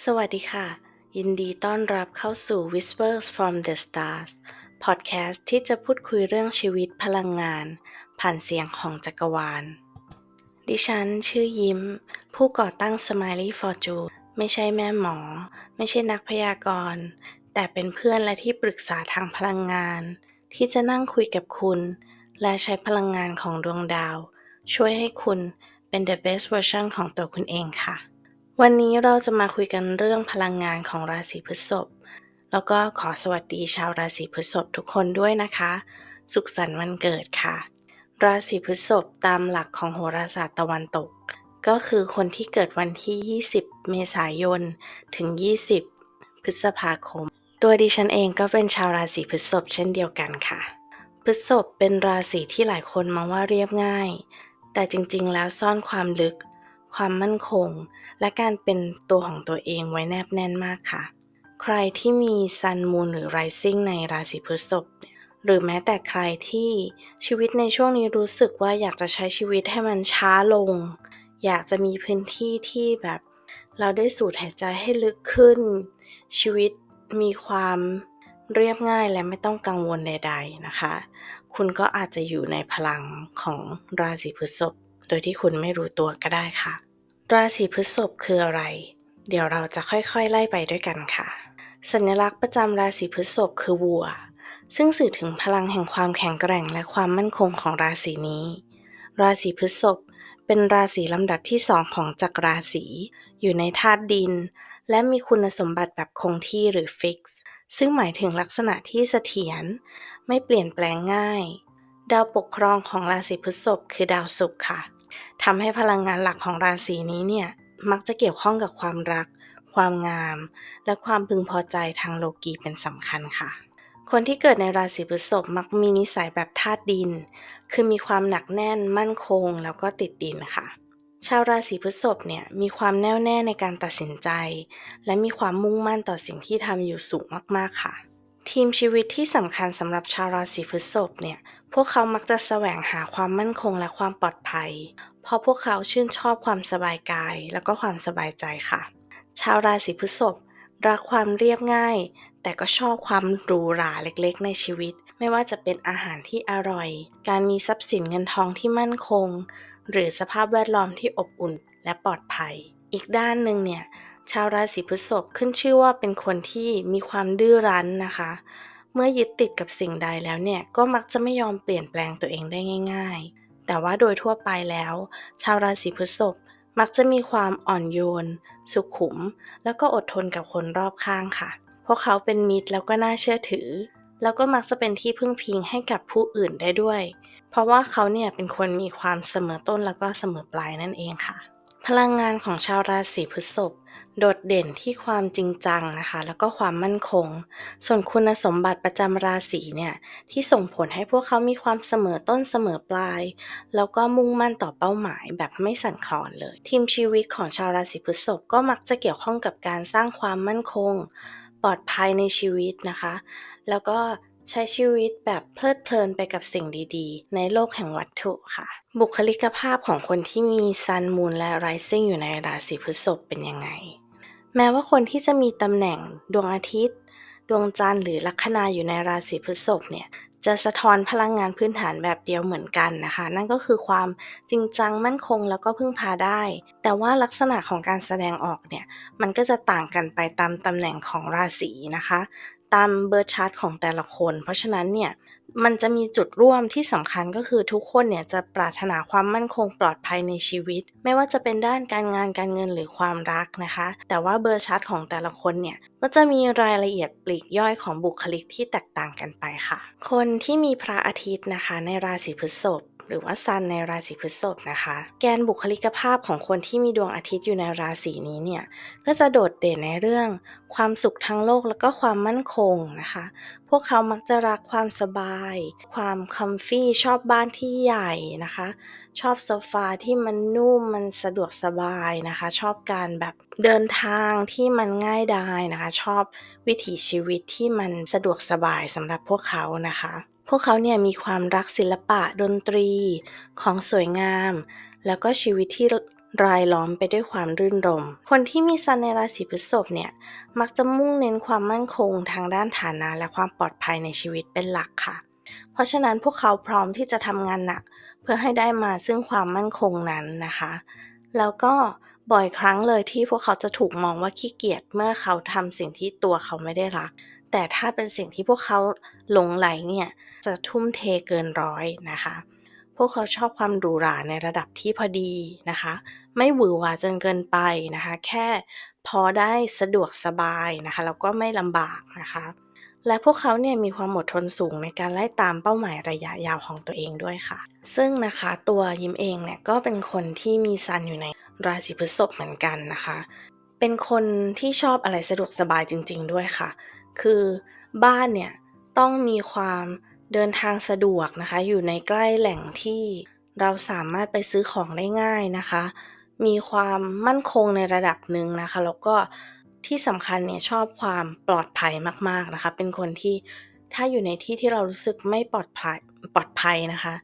สวัสดีค่ะ ยินดีต้อนรับเข้าสู่ Whispers from the Stars พอดแคสต์ที่จะพูดคุยเรื่องชีวิตพลังงาน ผ่านเสียงของจักรวาล ดิฉันชื่อยิ้ม ผู้ก่อตั้ง Smiley Fortune ไม่ใช่แม่หมอ ไม่ใช่นักพยากรณ์ แต่เป็นเพื่อนและที่ปรึกษาทางพลังงาน ที่จะนั่งคุยกับคุณ และใช้พลังงานของดวงดาว ช่วยให้คุณเป็น the best version ของตัวคุณเองค่ะ วันนี้เราจะมาคุยกันเรื่องพลังงานของราศีพฤษภ แล้วก็ขอสวัสดีชาวราศีพฤษภทุกคนด้วยนะคะ สุขสันต์วันเกิดค่ะ ราศีพฤษภตามหลักของโหราศาสตร์ตะวันตก ก็คือคนที่เกิดวันที่ 20 เมษายน ถึง 20 พฤษภาคม ตัวดิฉันเองก็เป็นชาวราศีพฤษภเช่นเดียวกันค่ะ พฤษภเป็นราศีที่หลายคนมองว่าเรียบง่าย แต่จริงๆ แล้วซ่อนความลึก ความมั่นคง และการเป็นตัวของตัวเองไว้แนบแน่นมากค่ะ ใครที่มีซันมูนหรือไรซิ่งในราศีพฤษภหรือแม้แต่ใครที่ชีวิตในช่วงนี้รู้สึกว่าอยากจะใช้ชีวิตให้มันช้าลง อยากจะมีพื้นที่ที่แบบ เราได้สูดหายใจให้ลึกขึ้น ชีวิตมีความเรียบง่ายและไม่ต้องกังวลใด ๆนะคะ คุณก็อาจจะอยู่ในพลังของราศีพฤษภ ดยที่คุณไม่รู้ตัวก็ได้ค่ะ ราศีพฤษภคืออะไร เดี๋ยวเราจะค่อยๆ ไล่ไปด้วยกันค่ะ สัญลักษณ์ประจำราศีพฤษภคือวัว ซึ่งสื่อถึงพลังแห่งความแข็งแกร่งและความมั่นคงของราศีนี้ ราศีพฤษภเป็นราศีลำดับที่สองของจักรราศี อยู่ในธาตุดิน และมีคุณสมบัติแบบคงที่หรือฟิกซ์ซึ่งหมายถึงลักษณะที่เสถียรไม่เปลี่ยนแปลงง่าย ดาวปกครองของราศีพฤษภคือดาวศุกร์ค่ะ ทำให้พลังงานหลักของราศีนี้เนี่ยมักจะเกี่ยวข้องกับความรัก ความงาม และความพึงพอใจทางโลกีเป็นสำคัญค่ะ คนที่เกิดในราศีพฤษภมักมีนิสัยแบบธาตุดิน คือมีความหนักแน่น มั่นคง แล้วก็ติดดินค่ะ ชาวราศีพฤษภเนี่ยมีความแน่วแน่ในการตัดสินใจ และมีความมุ่งมั่นต่อสิ่งที่ทำอยู่สูงมากๆค่ะ ทีมชีวิตที่สำคัญสำหรับชาวราศีพฤษภเนี่ย พวกเขามักจะแสวงหาความมั่นคงและความปลอดภัย เพราะพวกเขาชื่นชอบความสบายกาย แล้วก็ความสบายใจค่ะ ชาวราศีพฤษภรักความเรียบง่าย แต่ก็ชอบความหรูหราเล็กๆ ในชีวิต ไม่ว่าจะเป็นอาหารที่อร่อย การมีทรัพย์สินเงินทองที่มั่นคง หรือสภาพแวดล้อมที่อบอุ่นและปลอดภัย อีกด้านหนึ่งเนี่ย ชาวราศีพฤษภขึ้นชื่อว่าเป็นคนที่มีความดื้อรั้นนะคะ เมื่อยึดติดกับสิ่งใดแล้วเนี่ยก็มักจะไม่ยอมเปลี่ยนแปลงตัวเองได้ง่าย ๆ แต่ว่าโดยทั่วไปแล้ว ชาวราศีพฤษภมักจะมีความอ่อนโยน สุขุม แล้วก็อดทนกับคนรอบข้างค่ะ พวกเขาเป็นมิตรแล้วก็น่าเชื่อถือ แล้วก็มักจะเป็นที่พึ่งพิงให้กับผู้อื่นได้ด้วย เพราะว่าเขาเนี่ยเป็นคนมีความเสมอต้นแล้วก็เสมอปลายนั่นเองค่ะ พลังงานของชาวราศีพฤษภ โดดเด่นที่ความจริงจังนะคะ แล้วก็ความมั่นคง ส่วนคุณสมบัติประจำราศีเนี่ยที่ส่งผลให้พวกเขามีความเสมอต้นเสมอปลาย แล้วก็มุ่งมั่นต่อเป้าหมายแบบไม่สั่นคลอนเลย ทีมชีวิตของชาวราศีพฤษภก็มักจะเกี่ยวข้องกับการสร้างความมั่นคง ปลอดภัยในชีวิตนะคะ แล้วก็ใช้ชีวิตแบบเพลิดเพลินไปกับสิ่งดีๆ ในโลกแห่งวัตถุค่ะ บุคลิกภาพของคนที่มีซันมูนและไรซิ่งอยู่ในราศีพฤษภเป็นยังไง แม้ว่าคนที่จะมีตำแหน่งดวงอาทิตย์ ดวงจันทร์หรือลัคนาอยู่ในราศีพฤษภเนี่ยจะสะท้อนพลังงานพื้นฐานแบบเดียวเหมือนกันนะคะ นั่นก็คือความจริงจังมั่นคงแล้วก็พึ่งพาได้ แต่ว่าลักษณะของการแสดงออกเนี่ย มันก็จะต่างกันไปตามตำแหน่งของราศีนะคะ ตามเบอร์ชาร์ตของแต่ละคน เพราะฉะนั้นเนี่ยมันจะมีจุดร่วมที่สำคัญก็คือทุกคนเนี่ยจะปรารถนาความมั่นคงปลอดภัยในชีวิต ไม่ว่าจะเป็นด้านการงานการเงินหรือความรักนะคะ แต่ว่าเบอร์ชาร์ตของแต่ละคนเนี่ยก็จะมีรายละเอียดปลีกย่อยของบุคลิกที่แตกต่างกันไปค่ะ คนที่มีพระอาทิตย์นะคะ ในราศีพฤษภ หรือว่าซันในราศีพฤษภนะคะ แกนบุคลิกภาพของคนที่มีดวงอาทิตย์อยู่ในราศีนี้เนี่ยก็จะโดดเด่นในเรื่อง ความสุขทั้งโลกแล้วก็ความมั่นคงนะคะ พวกเขามักจะรักความสบาย ความคัมฟี่ชอบบ้านที่ใหญ่นะคะ ชอบโซฟาที่มันนุ่มมันสะดวกสบายนะคะ ชอบการแบบเดินทางที่มันง่ายดายนะคะ ชอบวิถีชีวิตที่มันสะดวกสบายสำหรับพวกเขานะคะ วกเขาเนี่ยมีความรักศิลปะดนตรีของสวยงาม แล้วก็ชีวิตที่รายล้อมไปด้วยความรื่นรม คนที่มีซันในราศีพฤษภเนี่ย มักจะมุ่งเน้นความมั่นคงทางด้านฐานะและความปลอดภัยในชีวิตเป็นหลักค่ะ เพราะฉะนั้นพวกเขาพร้อมที่จะทำงานหนัก เพื่อให้ได้มาซึ่งความมั่นคงนั้นนะคะ แล้วก็บ่อยครั้งเลยที่พวกเขาจะถูกมองว่าขี้เกียจเมื่อเขาทำสิ่งที่ตัวเขาไม่ได้รัก แต่ถ้าเป็นสิ่งที่พวกเขาหลงไหลเนี่ย จะทุ่มเทเกินร้อยนะคะ พวกเขาชอบความหรูหราในระดับที่พอดีนะคะ ไม่หวือหวาจนเกินไปนะคะ แค่พอได้สะดวกสบายนะคะแล้วก็ไม่ลำบากนะคะ และพวกเขาเนี่ยมีความอดทนสูงในการไล่ตามเป้าหมายระยะยาวของตัวเองด้วยค่ะ ซึ่งนะคะตัวยิมเองเนี่ยก็เป็นคนที่มีซันอยู่ในราศีพฤษภเหมือนกันนะคะ เป็นคนที่ชอบอะไรสะดวกสบายจริง ๆ ด้วยค่ะ คือบ้านเนี่ยต้องมีความ เดินทางสะดวกนะคะ อยู่ในใกล้แหล่งที่เราสามารถไปซื้อของได้ง่ายนะคะ มีความมั่นคงในระดับหนึ่งนะคะ แล้วก็ที่สำคัญเนี่ยชอบความปลอดภัยมากๆนะคะ เป็นคนที่ถ้าอยู่ในที่ที่เรารู้สึกไม่ปลอดภัยปลอดภัยนะคะ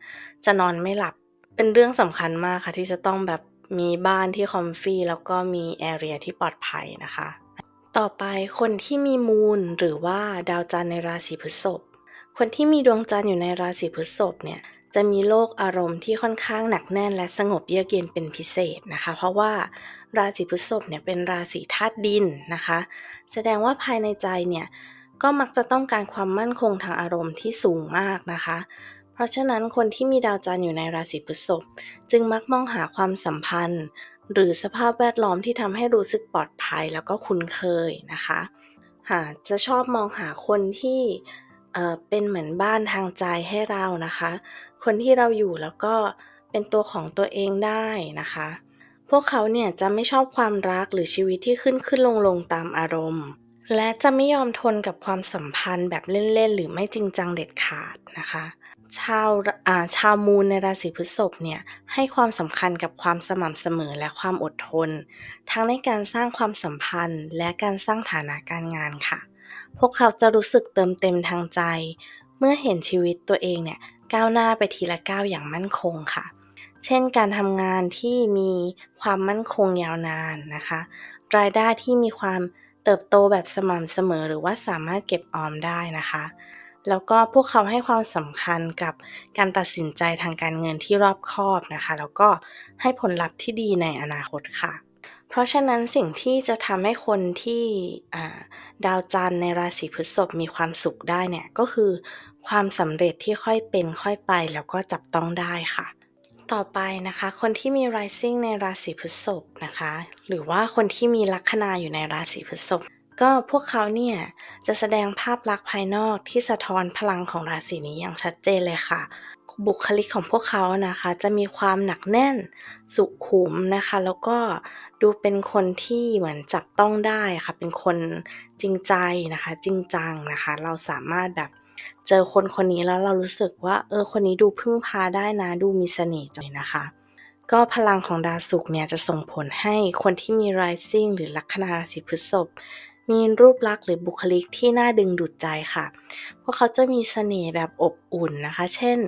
จะนอนไม่หลับเป็นเรื่องสำคัญมากค่ะ ที่จะต้องแบบมีบ้านที่คอมฟี่แล้วก็มีแอเรียที่ปลอดภัยนะคะ ต่อไปคนที่มีมูลหรือว่าดาวจันทร์ในราศีพฤษภ คนที่มีดวงจันทร์อยู่ในราศีพฤษภเนี่ยจะมีโลกอารมณ์ที่ค่อนข้างหนักแน่นและสงบเยือกเย็นเป็นพิเศษนะคะ เพราะว่าราศีพฤษภเนี่ยเป็นราศีธาตุดินนะคะ แสดงว่าภายในใจเนี่ยก็มักจะต้องการความมั่นคงทางอารมณ์ที่สูงมากนะคะ เพราะฉะนั้นคนที่มีดาวจันทร์อยู่ในราศีพฤษภจึงมักมองหาความสัมพันธ์ หรือสภาพแวดล้อมที่ทำให้รู้สึกปลอดภัยแล้วก็คุ้นเคยนะคะหาจะชอบมองหาคนที่ อ่อ เป็นเหมือนบ้านทางใจให้เรานะคะ คนที่เราอยู่แล้วก็เป็นตัวของตัวเองได้นะคะ พวกเขาเนี่ยจะไม่ชอบความรักหรือชีวิตที่ขึ้นขึ้นลงลงตามอารมณ์ และจะไม่ยอมทนกับความสัมพันธ์แบบเล่นๆ หรือไม่จริงจังเด็ดขาดนะคะ ชาวาชาวมูลในราศีพฤษภเนี่ยให้ความสำคัญกับความสม่ำเสมอและความอดทน ทั้งในการสร้างความสัมพันธ์และการสร้างฐานะการงานค่ะ พวกเขาจะรู้สึกเติมเต็มทางใจ เมื่อเห็นชีวิตตัวเองเนี่ยก้าวหน้าไปทีละก้าวอย่างมั่นคงค่ะ เช่นการทำงานที่มีความมั่นคงยาวนานนะคะ รายได้ที่มีความเติบโตแบบสม่ำเสมอหรือว่าสามารถเก็บออมได้นะคะ แล้วก็พวกเขาให้ความสำคัญกับการตัดสินใจทางการเงินที่รอบคอบนะคะ แล้วก็ให้ผลลัพธ์ที่ดีในอนาคตค่ะ เพราะฉะนั้นสิ่งที่จะทำให้คนที่ดาวจันทร์ในราศีพฤษภมีความสุขได้เนี่ยก็คือ ความสำเร็จที่ค่อยเป็นค่อยไปแล้วก็จับต้องได้ค่ะ ต่อไปนะคะ คนที่มี rising ในราศีพฤษภนะคะ หรือว่าคนที่มีลัคนาอยู่ในราศีพฤษภก็พวกเขาเนี่ยจะแสดงภาพลักษณ์ภายนอกที่สะท้อนพลังของราศีนี้อย่างชัดเจนเลยค่ะ บุคลิกของพวกเขานะคะ จะมีความหนักแน่นสุขุมนะคะ แล้วก็ ดูเป็นคนที่เหมือนจับต้องได้ค่ะ เป็นคนจริงใจนะคะ จริงจังนะคะ เราสามารถแบบเจอคนคนนี้แล้วเรารู้สึกว่า เออ คนนี้ดูพึ่งพาได้นะ ดูมีเสน่ห์จังนะคะ ก็พลังของดาวศุกร์เนี่ยจะส่งผลให้คนที่มี rising หรือลัคนาราศีพฤษภมีรูปลักษณ์หรือบุคลิกที่น่าดึงดูดใจค่ะ พวกเขาจะมีเสน่ห์แบบอบอุ่นนะคะ เช่น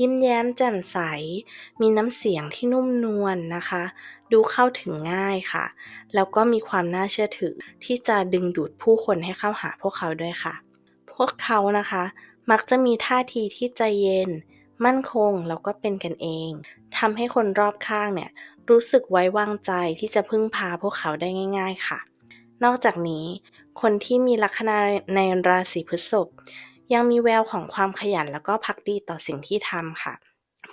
ยิ้มแย้มแจ่มใส มีน้ำเสียงที่นุ่มนวลนนะคะ ดูเข้าถึงง่ายค่ะ แล้วก็มีความน่าเชื่อถือ ที่จะดึงดูดผู้คนให้เข้าหาพวกเขาด้วยค่ะ พวกเขานะคะ มักจะมีท่าทีที่ใจเย็น มั่นคงแล้วก็เป็นกันเองทำให้คนรอบข้างเนี่ยรู้สึกไว้วางใจที่จะพึ่งพาพวกเขาได้ง่าย ๆค่ะ นอกจากนี้ คนที่มีลัคนาในราศีพฤษภยังมีแววของความขยันแล้วก็พักดีต่อสิ่งที่ทำค่ะ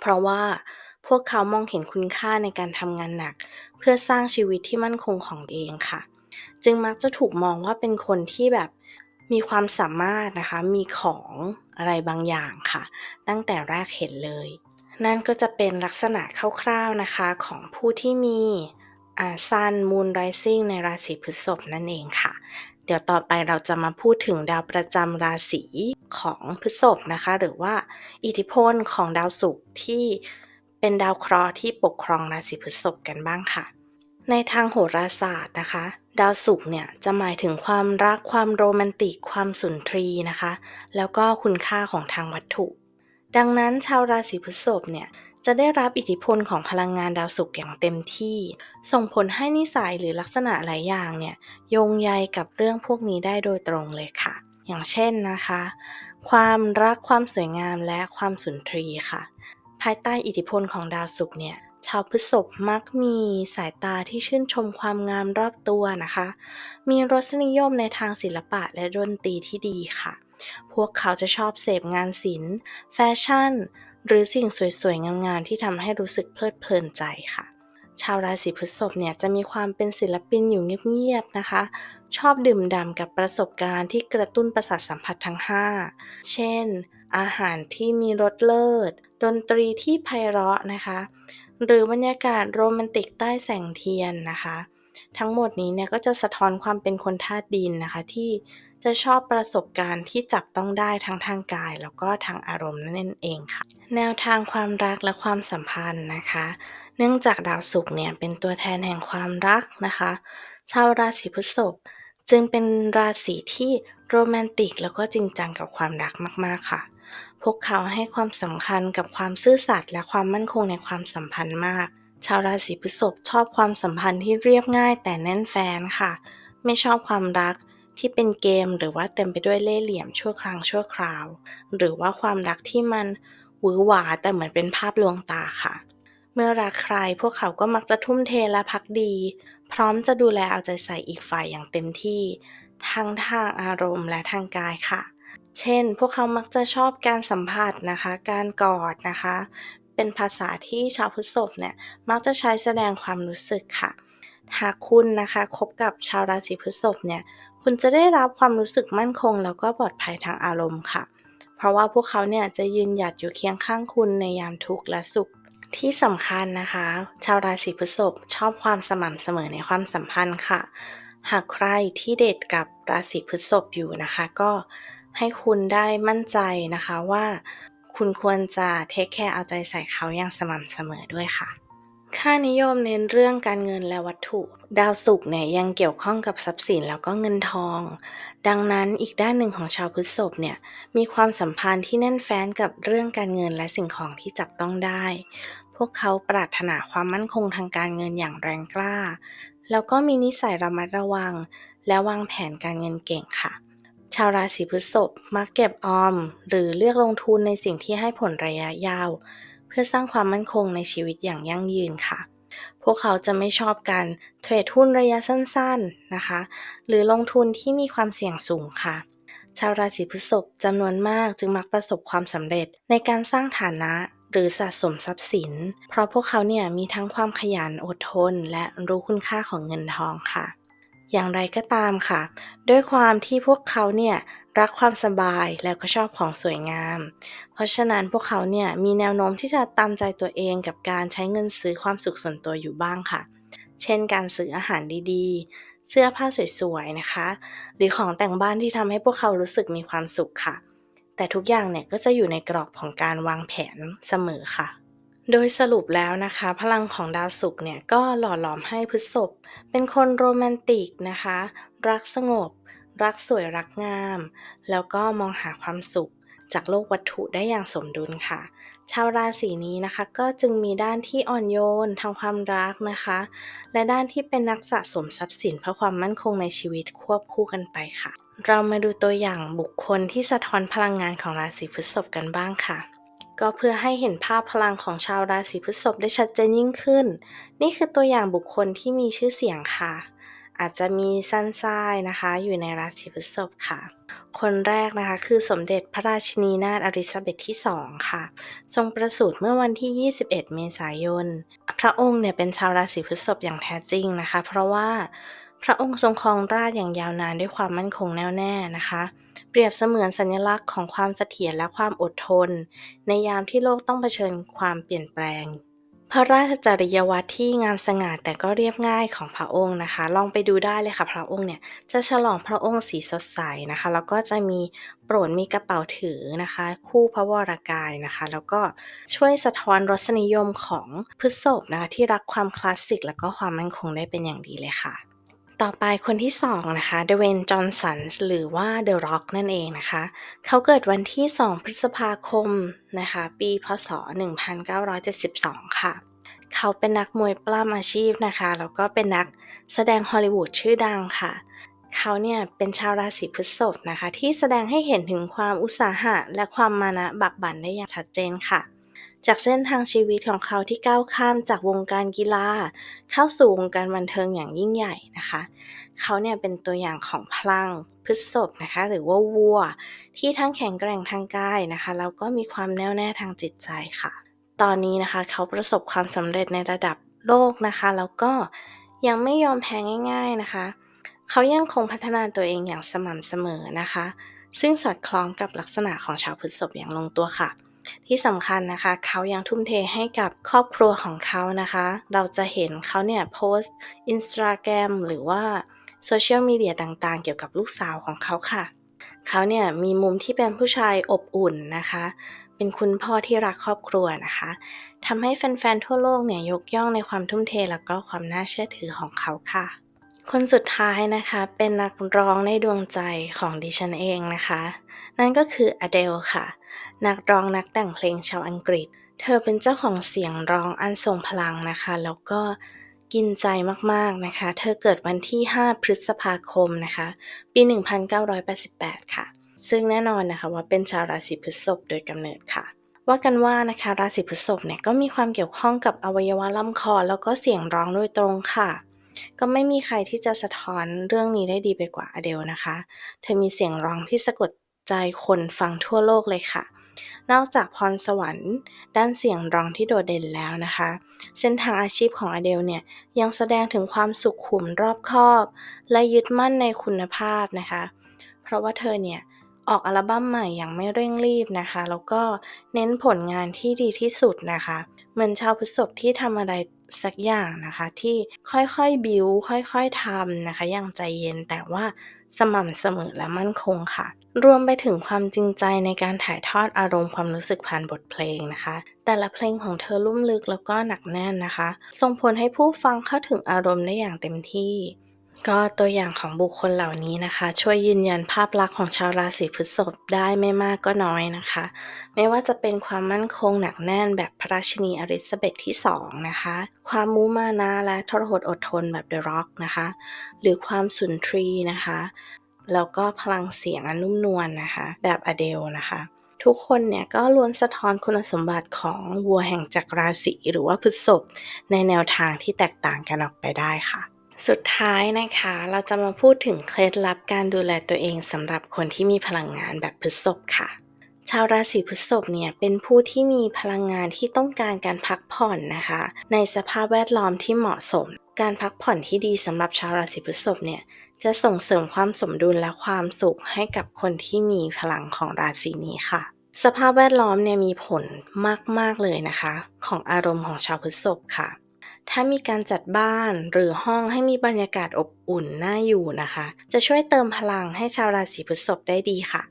เพราะว่า พวกเขามองเห็นคุณค่าในการทำงานหนัก เพื่อสร้างชีวิตที่มั่นคงของเองค่ะ จึงมักจะถูกมองว่าเป็นคนที่แบบมีความสามารถนะคะ มีของอะไรบางอย่างค่ะ ตั้งแต่แรกเห็นเลย นั่นก็จะเป็นลักษณะคร่าวๆนะคะของผู้ที่มีอาซันมูนไรซิ่งในราศีพฤษภนั่นเองค่ะ เดี๋ยวต่อไปเราจะมาพูดถึงดาวประจำราศีของพฤษภนะคะ หรือว่าอิทธิพลของดาวศุกร์ที่ เป็นดาวเคราะห์ที่ปกครองราศีพฤษภกันบ้างค่ะ ในทางโหราศาสตร์นะคะ ดาวศุกร์เนี่ยจะหมายถึงความรักความโรแมนติกความสุนทรีนะคะ แล้วก็คุณค่าของทางวัตถุ ดังนั้นชาวราศีพฤษภเนี่ยจะได้รับอิทธิพลของพลังงานดาวศุกร์อย่างเต็มที่ ส่งผลให้นิสัยหรือลักษณะหลายอย่างเนี่ยโยงใยกับเรื่องพวกนี้ได้โดยตรงเลยค่ะ อย่างเช่นนะคะ ความรักความสวยงามและความสุนทรีค่ะ ภายใต้อิทธิพลของดาวศุกร์เนี่ยชาวพฤษภมักมีสายตาที่ชื่นชมความงามรอบตัวนะคะ มีรสนิยมในทางศิลปะและดนตรีที่ดีค่ะ พวกเขาจะชอบเสพงานศิลป์ แฟชั่น หรือสิ่งสวยๆ งามๆ ที่ทำให้รู้สึกเพลิดเพลินใจค่ะ ชาวราศีพฤษภเนี่ยจะมีความเป็นศิลปินอยู่เงียบๆ นะคะ ชอบดื่มด่ำกับประสบการณ์ที่กระตุ้นประสาทสัมผัสทั้ง 5 เช่น อาหารที่มีรสเลิศ ดนตรีที่ไพเราะนะคะ หรือบรรยากาศโรแมนติกใต้แสงเทียนนะคะ ทั้งหมดนี้เนี่ยก็จะสะท้อนความเป็นคนธาตุดินนะคะ ที่จะชอบประสบการณ์ที่จับต้องได้ทั้งทางกาย แล้วก็ทางอารมณ์นั่นเองค่ะ แนวทางความรักและความสัมพันธ์นะคะ เนื่องจากดาวศุกร์เนี่ยเป็นตัวแทนแห่งความรักนะคะ ชาวราศีพฤษภจึงเป็นราศีที่โรแมนติกแล้วก็จริงจังกับความรักมาก ๆ ค่ะ พวกเขาให้ความสำคัญกับความซื่อสัตย์และความมั่นคงในความสัมพันธ์มาก ชาวราศีพฤษภชอบความสัมพันธ์ที่เรียบง่ายแต่แน่นแฟนค่ะ ไม่ชอบความรักที่เป็นเกมหรือว่าเต็มไปด้วยเล่ห์เหลี่ยมชั่วครั้งชั่วคราว หรือว่าความรักที่มันหวือหวาแต่เหมือนเป็นภาพลวงตาค่ะ เมื่อรักใครพวกเขาก็มักจะทุ่มเทและพักดี พร้อมจะดูแลเอาใจใส่อีกฝ่ายอย่างเต็มที่ ทั้งทางอารมณ์และทางกายค่ะ เช่น พวกเขามักจะชอบการสัมผัสนะคะ การกอดนะคะ เป็นภาษาที่ชาวพฤษภเนี่ยมักจะใช้แสดงความรู้สึกค่ะ หากคุณนะคะคบกับชาวราศีพฤษภเนี่ยคุณจะได้รับความรู้สึกมั่นคง แล้วก็ปลอดภัยทางอารมณ์ค่ะ เพราะว่าพวกเขาเนี่ยจะยืนหยัดอยู่เคียงข้างคุณในยามทุกข์และสุขที่สำคัญนะคะ ชาวราศีพฤษภชอบความสม่ำเสมอในความสัมพันธ์ค่ะ หากใครที่เดทกับราศีพฤษภอยู่นะคะ ก็ ให้คุณได้มั่นใจนะคะว่าคุณควรจะเทคแคร์เอาใจใส่เขาอย่างสม่ำเสมอด้วยค่ะ ค่านิยมเน้นเรื่องการเงินและวัตถุ ดาวศุกร์เนี่ยยังเกี่ยวข้องกับทรัพย์สินแล้วก็เงินทอง ดังนั้นอีกด้านหนึ่งของชาวพฤษภเนี่ยมีความสัมพันธ์ที่แน่นแฟ้นกับเรื่องการเงินและสิ่งของที่จับต้องได้ พวกเขาปรารถนาความมั่นคงทางการเงินอย่างแรงกล้า แล้วก็มีนิสัยระมัดระวัง และวางแผนการเงินเก่งค่ะ ชาวราศีพฤษภมักเก็บออม หรือเลือกลงทุนในสิ่งที่ให้ผลระยะยาว เพื่อสร้างความมั่นคงในชีวิตอย่างยั่งยืนค่ะ พวกเขาจะไม่ชอบการเทรดหุ้นระยะสั้นๆนะคะ หรือลงทุนที่มีความเสี่ยงสูงค่ะ ชาวราศีพฤษภจำนวนมากจึงมักประสบความสำเร็จในการสร้างฐานะหรือสะสมทรัพย์สิน เพราะพวกเขาเนี่ยมีทั้งความขยันอดทน และรู้คุณค่าของเงินทองค่ะ อย่างไรก็ตามค่ะ ด้วยความที่พวกเขาเนี่ยรักความสบายแล้วก็ชอบของสวยงาม เพราะฉะนั้นพวกเขาเนี่ยมีแนวโน้มที่จะตามใจตัวเองกับการใช้เงินซื้อความสุขส่วนตัวอยู่บ้างค่ะ เช่นการซื้ออาหารดีๆ เสื้อผ้าสวยๆนะคะ หรือของแต่งบ้านที่ทำให้พวกเขารู้สึกมีความสุขค่ะ แต่ทุกอย่างเนี่ยก็จะอยู่ในกรอบของการวางแผนเสมอค่ะ โดยสรุปแล้วนะคะ พลังของดาวศุกร์เนี่ยก็หล่อหลอมให้พฤษภเป็นคนโรแมนติกนะคะ รักสงบ รักสวยรักงาม แล้วก็มองหาความสุขจากโลกวัตถุได้อย่างสมดุลค่ะ ชาวราศีนี้นะคะก็จึงมีด้านที่อ่อนโยนทางความรักนะคะ และด้านที่เป็นนักสะสมทรัพย์สินเพื่อความมั่นคงในชีวิตควบคู่กันไปค่ะ เรามาดูตัวอย่างบุคคลที่สะท้อนพลังงานของราศีพฤษภกันบ้างค่ะ ก็เพื่อให้เห็นภาพพลังของชาวราศีพฤษภได้ชัดเจนยิ่งขึ้น นี่คือตัวอย่างบุคคลที่มีชื่อเสียงค่ะ อาจจะมีสั้นส้ายนะคะ อยู่ในราศีพฤษภค่ะ คนแรกนะคะคือสมเด็จพระราชินีนาถอลิซาเบธที่ 2 ค่ะ ทรงประสูติเมื่อวันที่ 21 เมษายน พระองค์เนี่ยเป็นชาวราศีพฤษภอย่างแท้จริงนะคะ เพราะว่าพระองค์ทรงครองราชอย่างยาวนานด้วยความมั่นคงแน่วแน่นะคะ เปรียบเสมือนสัญลักษณ์ของความเสถียรและความอดทน ในยามที่โลกต้องเผชิญความเปลี่ยนแปลง พระราชจริยวัตรที่งามสง่าแต่ก็เรียบง่ายของพระองค์นะคะ ลองไปดูได้เลยค่ะ พระองค์เนี่ยจะฉลองพระองค์สีสดใสนะคะ แล้วก็จะมีโปรดมีกระเป๋าถือนะคะ คู่พระวรากายนะคะ แล้วก็ช่วยสะท้อนรสนิยมของพฤษภนะคะที่รักความคลาสสิก แล้วก็ความมั่นคงได้เป็นอย่างดีเลยค่ะ ต่อไปคนที่สองนะคะเดเวนจอห์นสันหรือว่าเดอะร็อกนั่นเองนะคะ เขาเกิดวันที่ 2 พฤษภาคมนะคะ ปีพศ 1972 ค่ะ เขาเป็นนักมวยปล้ำอาชีพนะคะ แล้วก็เป็นนักแสดงฮอลลีวูดชื่อดังค่ะ เขาเนี่ยเป็นชาวราศีพฤษภนะคะ ที่แสดงให้เห็นถึงความอุตสาหะ และความมานะบักบั่นได้อย่างชัดเจนค่ะ จากเส้นทางชีวิตของเขาที่ก้าวข้ามจากวงการกีฬา เข้าสู่วงการบันเทิงอย่างยิ่งใหญ่นะคะ เขาเนี่ยเป็นตัวอย่างของพลังพฤษภนะคะ หรือว่าวัว ที่ทั้งแข็งแกร่งทางกายนะคะแล้วก็มีความแน่วแน่ทางจิตใจค่ะ ตอนนี้นะคะเขาประสบความสำเร็จในระดับโลกนะคะ แล้วก็ยังไม่ยอมแพ้ง่าย ๆนะคะ เขายังคงพัฒนาตัวเองอย่างสม่ำเสมอนะคะ ซึ่งสอดคล้องกับลักษณะของชาวพฤษภอย่างลงตัวค่ะ ที่สำคัญนะคะเขายังทุ่มเทให้กับครอบครัวของเขานะคะ เราจะเห็นเขาเนี่ยโพสต์อินสตาแกรมหรือว่าโซเชียลมีเดียต่างๆ เกี่ยวกับลูกสาวของเขาค่ะ เขาเนี่ยมีมุมที่เป็นผู้ชายอบอุ่นนะคะ เป็นคุณพ่อที่รักครอบครัวนะคะทำให้แฟนๆ ทั่วโลกเนี่ยยกย่องในความทุ่มเทแล้วก็ความน่าเชื่อถือของเขาค่ะ คนสุดท้ายนะคะเป็นนักร้องในดวงใจของดิฉันเองนะคะ นั่นก็คืออเดลค่ะ นักร้องนักแต่งเพลงชาวอังกฤษ เธอเป็นเจ้าของเสียงร้องอันทรงพลังนะคะ แล้วก็กินใจมากๆนะคะ เธอเกิดวันที่ 5 พฤษภาคมนะคะ ปี 1988 ค่ะ ซึ่งแน่นอนนะคะว่าเป็นชาวราศีพฤษภโดยกำเนิดค่ะ ว่ากันว่านะคะราศีพฤษภเนี่ยก็มีความเกี่ยวข้องกับอวัยวะลำคอ แล้วก็เสียงร้องโดยตรงค่ะก็ไม่มีใครที่จะสะท้อนเรื่องนี้ได้ดีไปกว่าอเดลนะคะ เธอมีเสียงร้องที่สะกดใจคนฟังทั่วโลกเลยค่ะ นอกจากพรสวรรค์ ด้านเสียงร้องที่โดดเด่นแล้วนะคะ เส้นทางอาชีพของอเดลเนี่ยยังแสดงถึงความสุขุมรอบคอบ และยึดมั่นในคุณภาพนะคะ เพราะว่าเธอเนี่ยออกอัลบั้มใหม่อย่างไม่เร่งรีบนะคะ แล้วก็เน้นผลงานที่ดีที่สุดนะคะ เหมือนชาวพฤษภที่ทำอะไร สักอย่างนะคะที่ค่อยๆบิวค่อยๆทำนะคะ อย่างใจเย็นแต่ว่าสม่ำเสมอและมั่นคงค่ะ รวมไปถึงความจริงใจในการถ่ายทอดอารมณ์ความรู้สึกผ่านบทเพลงนะคะ แต่ละเพลงของเธอลุ่มลึกแล้วก็หนักแน่นนะคะ ส่งผลให้ผู้ฟังเข้าถึงอารมณ์ได้อย่างเต็มที่ ก็ตัวอย่างของบุคคลเหล่านี้นะคะ ช่วยยืนยันภาพลักษณ์ของชาวราศีพฤษภได้ไม่มากก็น้อยนะคะ ไม่ว่าจะเป็นความมั่นคงหนักแน่นแบบพระราชินีอลิซาเบธที่ 2 นะคะ ความมุมานะและทรหดอดทนแบบเดอะร็อกนะคะ หรือความสุนทรีนะคะ แล้วก็พลังเสียงอันนุ่มนวลนนะคะ แบบอเดลนะคะทุกคนเนี่ยก็ล้วนสะท้อนคุณสมบัติของวัวแห่งจักรราศีหรือว่าพฤษภในแนวทางที่แตกต่างกันออกไปได้ค่ะ สุดท้ายนะคะเราจะมาพูดถึงเคล็ดลับการดูแลตัวเองสำหรับคนที่มีพลังงานแบบพฤษภค่ะ ชาวราศีพฤษภเนี่ยเป็นผู้ที่มีพลังงานที่ต้องการการพักผ่อนนะคะ ในสภาพแวดล้อมที่เหมาะสม การพักผ่อนที่ดีสำหรับชาวราศีพฤษภเนี่ยจะส่งเสริมความสมดุลและความสุขให้กับคนที่มีพลังของราศีนี้ค่ะ สภาพแวดล้อมเนี่ยมีผลมากๆเลยนะคะ ของอารมณ์ของชาวพฤษภค่ะ ถ้ามีการจัดบ้านหรือห้องให้มีบรรยากาศอบอุ่นน่าอยู่นะคะ จะช่วยเติมพลังให้ชาวราศีพฤษภได้ดีค่ะ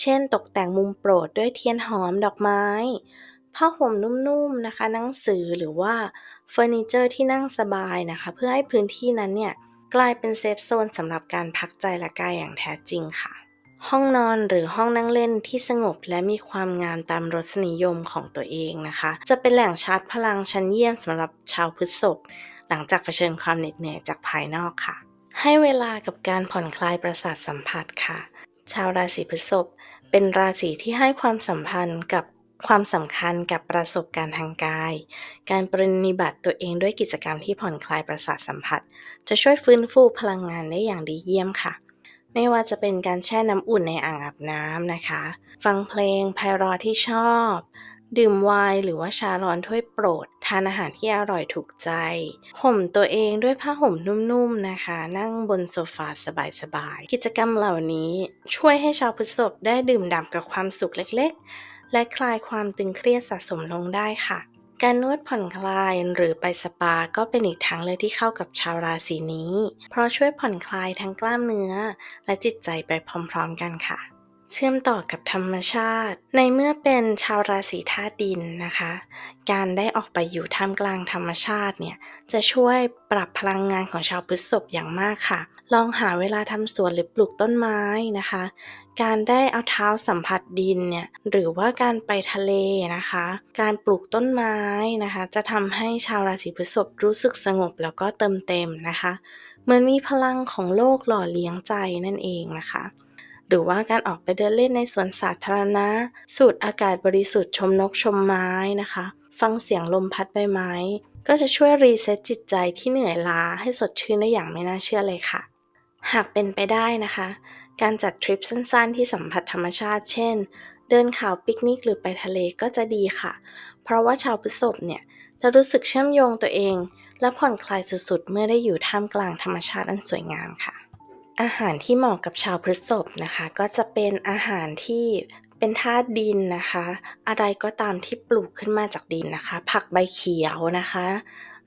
เช่น ตกแต่งมุมโปรดด้วยเทียนหอมดอกไม้ ผ้าห่มนุ่มๆนะคะ หนังสือหรือว่าเฟอร์นิเจอร์ที่นั่งสบายนะคะ เพื่อให้พื้นที่นั้นเนี่ยกลายเป็นเซฟโซนสำหรับการพักใจและกายอย่างแท้จริงค่ะ ห้องนอนหรือห้องนั่งเล่นที่สงบและมีความงามตามรสนิยมของตัวเองนะคะ จะเป็นแหล่งชาร์จพลังชั้นเยี่ยมสำหรับชาวพฤษภหลังจากเผชิญความเหน็ดเหนื่อยจากภายนอกค่ะ ให้เวลากับการผ่อนคลายประสาทสัมผัสค่ะ ชาวราศีพฤษภเป็นราศีที่ให้ความสัมพันธ์กับความสำคัญกับประสบการณ์ทางกาย การปฏินิบัติตัวเองด้วยกิจกรรมที่ผ่อนคลายประสาทสัมผัส จะช่วยฟื้นฟูพลังงานได้อย่างดีเยี่ยมค่ะ ไม่ว่าจะเป็นการแช่น้ำอุ่นในอ่างอาบน้ำนะคะ ฟังเพลงไพเราะที่ชอบ ดื่มไวน์หรือว่าชาร้อนถ้วยโปรด ทานอาหารที่อร่อยถูกใจ ห่มตัวเองด้วยผ้าห่มนุ่มๆนะคะ นั่งบนโซฟาสบายๆ กิจกรรมเหล่านี้ช่วยให้ชาวพฤษภได้ดื่มด่ำกับความสุขเล็กๆ และคลายความตึงเครียดสะสมลงได้ค่ะ การนวดผ่อนคลายหรือไปสปาก็เป็นอีกทางเลือกที่เข้ากับชาวราศีนี้ เพราะช่วยผ่อนคลายทั้งกล้ามเนื้อ และจิตใจไปพร้อมๆกันค่ะ เชื่อมต่อกับธรรมชาติ ในเมื่อเป็นชาวราศีธาตุดินนะคะ การได้ออกไปอยู่ท่ามกลางธรรมชาติเนี่ยจะช่วยปรับพลังงานของชาวพฤษภอย่างมากค่ะ ลองหาเวลาทำสวนหรือปลูกต้นไม้นะคะ การได้เอาเท้าสัมผัสดินเนี่ยหรือว่าการไปทะเลนะคะ การปลูกต้นไม้นะคะ จะทำให้ชาวราศีพฤษภรู้สึกสงบแล้วก็เติมเต็มนะคะเหมือนมีพลังของโลกหล่อเลี้ยงใจนั่นเองนะคะ หรือว่าการออกไปเดินเล่นในสวนสาธารณะ สูดอากาศบริสุทธิ์ชมนกชมไม้นะคะ ฟังเสียงลมพัดใบไม้ ก็จะช่วยรีเซ็ตจิตใจที่เหนื่อยล้าให้สดชื่นได้อย่างไม่น่าเชื่อเลยค่ะ หากเป็นไปได้นะคะ การจัดทริปสั้นๆ ที่สัมผัสธรรมชาติ เช่น เดินเขาปิกนิกหรือไปทะเลก็จะดีค่ะ เพราะว่าชาวพฤษภเนี่ยจะรู้สึกเชื่อมโยงตัวเอง และผ่อนคลายสุดๆ เมื่อได้อยู่ท่ามกลางธรรมชาติอันสวยงามค่ะ อาหารที่เหมาะกับชาวพฤษภนะคะ ก็จะเป็นอาหารที่เป็นธาตุดินนะคะ อะไรก็ตามที่ปลูกขึ้นมาจากดินนะคะ ผักใบเขียวนะคะ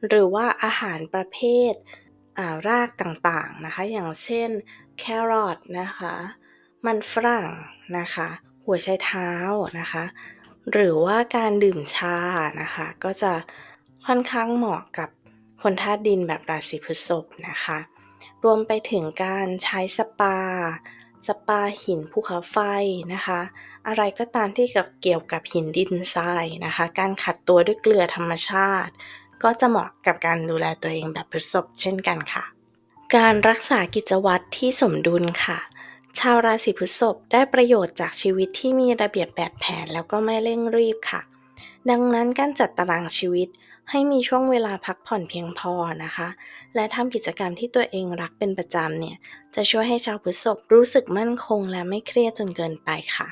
หรือว่าอาหารประเภทารากต่างๆนะคะ อย่างเช่นแครอทนะคะ มันฝรั่งนะคะ หัวไชเท้านะคะ หรือว่าการดื่มชานะคะ ก็จะค่อนข้างเหมาะกับคนธาตุดินแบบราศีพฤษภนะคะ รวมไปถึงการใช้สปา สปาหินภูเขาไฟนะคะ อะไรก็ตามที่เกี่ยวกับหินดินทรายนะคะ การขัดตัวด้วยเกลือธรรมชาติ ก็จะเหมาะกับการดูแลตัวเองแบบพฤษภเช่นกันค่ะ การรักษากิจวัตรที่สมดุลค่ะชาวราศีพฤษภได้ประโยชน์จากชีวิตที่มีระเบียบแบบแผนแล้วก็ไม่เร่งรีบค่ะ ดังนั้นการจัดตารางชีวิต ให้มีช่วงเวลาพักผ่อนเพียงพอนะคะ และทำกิจกรรมที่ตัวเองรักเป็นประจำเนี่ย จะช่วยให้ชาวพฤษภรู้สึกมั่นคงและไม่เครียดจนเกินไปค่ะ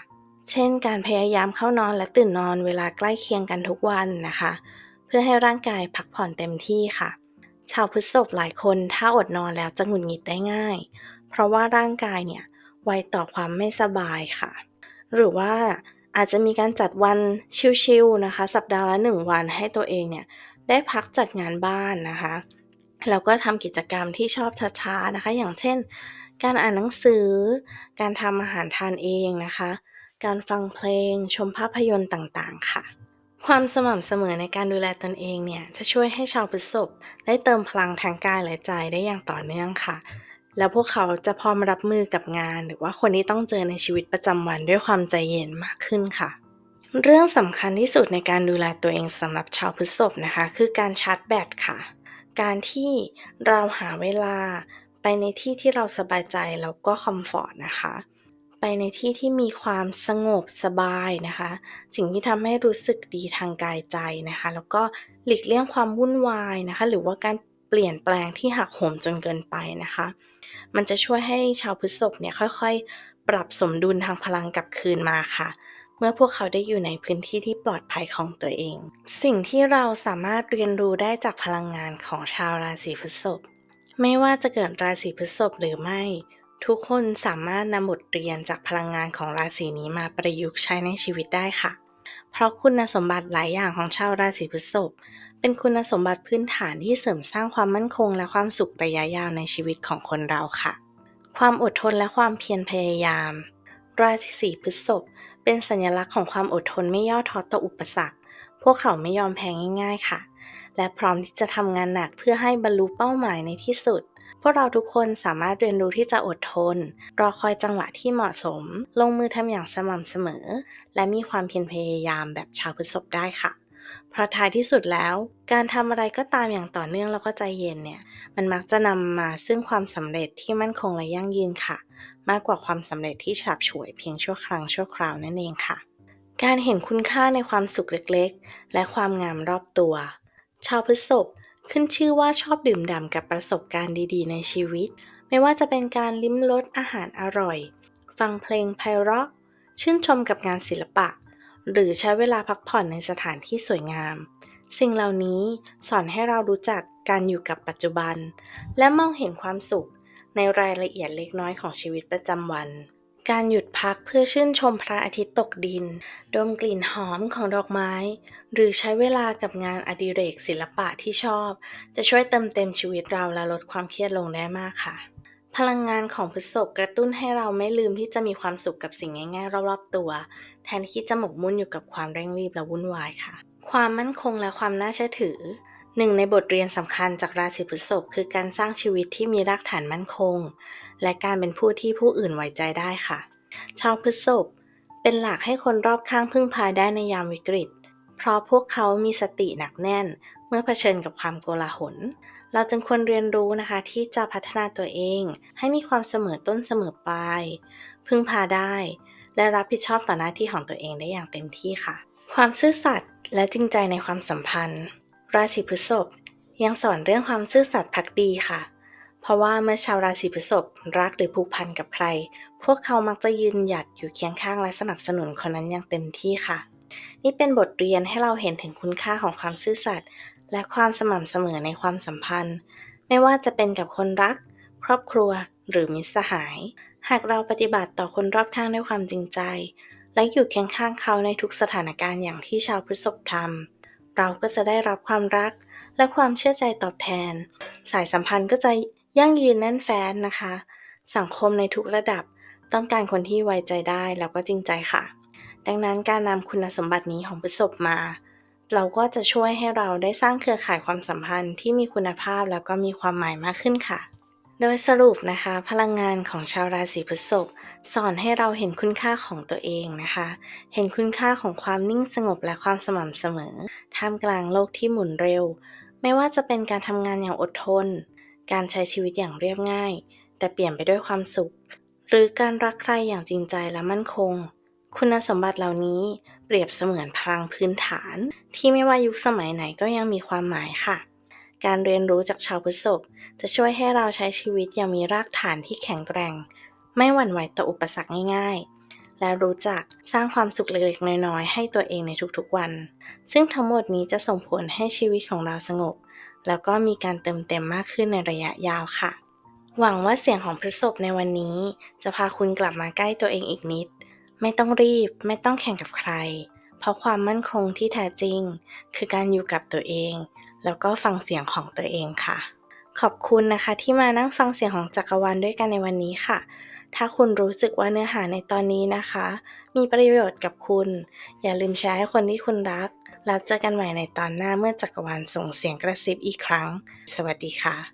เช่น การพยายามเข้านอนและตื่นนอนเวลาใกล้เคียงกันทุกวันนะคะ เพื่อให้ร่างกายพักผ่อนเต็มที่ค่ะ ชาวพฤษภหลายคนถ้าอดนอนแล้วจะหงุดหงิดได้ง่าย เพราะว่าร่างกายเนี่ยไวต่อความไม่สบายค่ะ หรือว่า อาจจะมีการจัดวันชิลๆนะคะ สัปดาห์ละหนึ่งวันให้ตัวเองเนี่ยได้พักจากงานบ้านนะคะแล้วก็ทำกิจกรรมที่ชอบช้าๆนะคะ อย่างเช่น การอ่านหนังสือ การทำอาหารทานเองนะคะ การฟังเพลง ชมภาพยนตร์ต่างๆ ค่ะ ความสม่ำเสมอในการดูแลตนเองเนี่ย จะช่วยให้ชาวพฤษภได้เติมพลังทางกายและใจได้อย่างต่อเนื่องค่ะ แล้วพวกเขาจะพร้อมรับมือกับงาน หรือว่าคนที่ต้องเจอในชีวิตประจำวันด้วยความใจเย็นมากขึ้นค่ะ เรื่องสำคัญที่สุดในการดูแลตัวเองสำหรับชาวพฤษภนะคะ คือการชาร์จแบตค่ะ การที่เราหาเวลาไปในที่ที่เราสบายใจแล้วก็คอมฟอร์ตนะคะ ไปในที่ที่มีความสงบสบายนะคะ สิ่งที่ทำให้รู้สึกดีทางกายใจนะคะ แล้วก็หลีกเลี่ยงความวุ่นวายนะคะ หรือว่าการเปลี่ยนแปลงที่หักโหมจนเกินไปนะคะ มันจะช่วยให้ชาวพฤษภเนี่ยค่อยๆ ปรับสมดุลทางพลังกลับคืนมาค่ะ เมื่อพวกเขาได้อยู่ในพื้นที่ที่ปลอดภัยของตัวเอง สิ่งที่เราสามารถเรียนรู้ได้จากพลังงานของชาวราศีพฤษภไม่ว่าจะเกิดราศีพฤษภหรือไม่ ทุกคนสามารถนำบทเรียนจากพลังงานของราศีนี้มาประยุกต์ใช้ในชีวิตได้ค่ะ เพราะคุณสมบัติหลายอย่างของชาวราศีพฤษภเป็นคุณสมบัติพื้นฐานที่เสริมสร้างความมั่นคงและความสุขระยะยาวในชีวิตของคนเราค่ะ ความอดทนและความเพียรพยายาม ราศีพฤษภเป็นสัญลักษณ์ของความอดทนไม่ย่อท้อต่ออุปสรรค พวกเขาไม่ยอมแพ้ง่าย ๆค่ะ และพร้อมที่จะทำงานหนักเพื่อให้บรรลุเป้าหมายในที่สุด พวกเราทุกคนสามารถเรียนรู้ที่จะอดทน รอคอยจังหวะที่เหมาะสม ลงมือทำอย่างสม่ำเสมอ และมีความเพียรพยายามแบบชาวพฤษภได้ค่ะ เพราะท้ายที่สุดแล้ว การทำอะไรก็ตามอย่างต่อเนื่องแล้วก็ใจเย็นเนี่ย มันมักจะนำมาซึ่งความสำเร็จที่มั่นคงและยั่งยืนค่ะ มากกว่าความสำเร็จที่ฉับฉวยเพียงชั่วครั้งชั่วคราวนั่นเองค่ะ การเห็นคุณค่าในความสุขเล็กๆ และความงามรอบตัว ชาวพฤษภ ขึ้นชื่อว่าชอบดื่มด่ำกับประสบการณ์ดีๆ ในชีวิต ไม่ว่าจะเป็นการลิ้มรสอาหารอร่อย ฟังเพลงไพเราะ ชื่นชมกับงานศิลปะ หรือใช้เวลาพักผ่อนในสถานที่สวยงาม สิ่งเหล่านี้สอนให้เรารู้จักการอยู่กับปัจจุบัน และมองเห็นความสุขในรายละเอียดเล็กน้อยของชีวิตประจำวัน การหยุดพักเพื่อชื่นชมพระอาทิตย์ตกดิน ดมกลิ่นหอมของดอกไม้ หรือใช้เวลากับงานอดิเรกศิลปะที่ชอบ จะช่วยเติมเต็มชีวิตเราและลดความเครียดลงได้มากค่ะ พลังงานของพฤษภกระตุ้นให้เราไม่ลืมที่จะมีความสุขกับสิ่งง่ายๆรอบๆตัว แทนที่จะหมกมุ่นอยู่กับความเร่งรีบและวุ่นวายค่ะ ความมั่นคงและความน่าเชื่อถือ หนึ่งในบทเรียนสำคัญจากราศีพฤษภคือการสร้างชีวิตที่มีรากฐานมั่นคง และการเป็นผู้ที่ผู้อื่นไว้ใจได้ค่ะ ชาวพฤษภเป็นหลักให้คนรอบข้างพึ่งพาได้ในยามวิกฤต เพราะพวกเขามีสติหนักแน่น เมื่อเผชิญกับความโกลาหล เราจึงควรเรียนรู้นะคะที่จะพัฒนาตัวเอง ให้มีความเสมอต้นเสมอปลาย พึ่งพาได้ และรับผิดชอบต่อหน้าที่ของตัวเองได้อย่างเต็มที่ค่ะ ความซื่อสัตย์และจริงใจในความสัมพันธ์ ราศีพฤษภยังสอนเรื่องความซื่อสัตย์พักดีค่ะ เพราะว่าเมื่อชาวราศีพฤษภรักหรือผูกพันกับใคร พวกเขามักจะยืนหยัดอยู่เคียงข้างและสนับสนุนคนนั้นอย่างเต็มที่ค่ะ นี่เป็นบทเรียนให้เราเห็นถึงคุณค่าของความซื่อสัตย์และความสม่ำเสมอในความสัมพันธ์ ไม่ว่าจะเป็นกับคนรัก ครอบครัว หรือมิตรสหาย หากเราปฏิบัติต่อคนรอบข้างด้วยความจริงใจ และอยู่เคียงข้างเขาในทุกสถานการณ์อย่างที่ชาวพฤษภทำ เราก็จะได้รับความรักและความเชื่อใจตอบแทน สายสัมพันธ์ก็จะยั่งยืนแน่นแฟ้นนะคะ สังคมในทุกระดับต้องการคนที่ไว้ใจได้แล้วก็จริงใจค่ะ ดังนั้นการนำคุณสมบัตินี้ของพฤษภมา เราก็จะช่วยให้เราได้สร้างเครือข่ายความสัมพันธ์ที่มีคุณภาพแล้วก็มีความหมายมากขึ้นค่ะ โดยสรุปนะคะ พลังงานของชาวราศีพฤษภสอนให้เราเห็นคุณค่าของตัวเองนะคะ เห็นคุณค่าของความนิ่งสงบและความสม่ำเสมอ ท่ามกลางโลกที่หมุนเร็ว ไม่ว่าจะเป็นการทำงานอย่างอดทน การใช้ชีวิตอย่างเรียบง่าย แต่เปลี่ยนไปด้วยความสุข หรือการรักใครอย่างจริงใจและมั่นคง คุณสมบัติเหล่านี้เปรียบเสมือนพลังพื้นฐาน ที่ไม่ว่ายุคสมัยไหนก็ยังมีความหมายค่ะ การเรียนรู้จากชาวพฤษภจะช่วยให้เราใช้ชีวิตอย่างมีรากฐานที่แข็งแกร่ง ไม่หวั่นไหวต่ออุปสรรคง่าย ๆ และรู้จักสร้างความสุขเล็กๆ น้อยๆ ให้ตัวเองในทุกๆวัน ซึ่งทั้งหมดนี้จะส่งผลให้ชีวิตของเราสงบ แล้วก็มีการเติมเต็มมากขึ้นในระยะยาวค่ะ หวังว่าเสียงของพฤษภในวันนี้ จะพาคุณกลับมาใกล้ตัวเองอีกนิด ไม่ต้องรีบ ไม่ต้องแข่งกับใคร เพราะความมั่นคงที่แท้จริง คือการอยู่กับตัวเอง แล้วก็ฟังเสียงของตัวเองค่ะ ขอบคุณนะคะที่มานั่งฟังเสียงของจักรวาลด้วยกันในวันนี้ค่ะ ถ้าคุณรู้สึกว่าเนื้อหาในตอนนี้นะคะ มีประโยชน์กับคุณ อย่าลืมแชร์ให้คนที่คุณรัก แล้วเจอกันใหม่ในตอนหน้าเมื่อจักรวาลส่งเสียงกระซิบอีกครั้ง สวัสดีค่ะ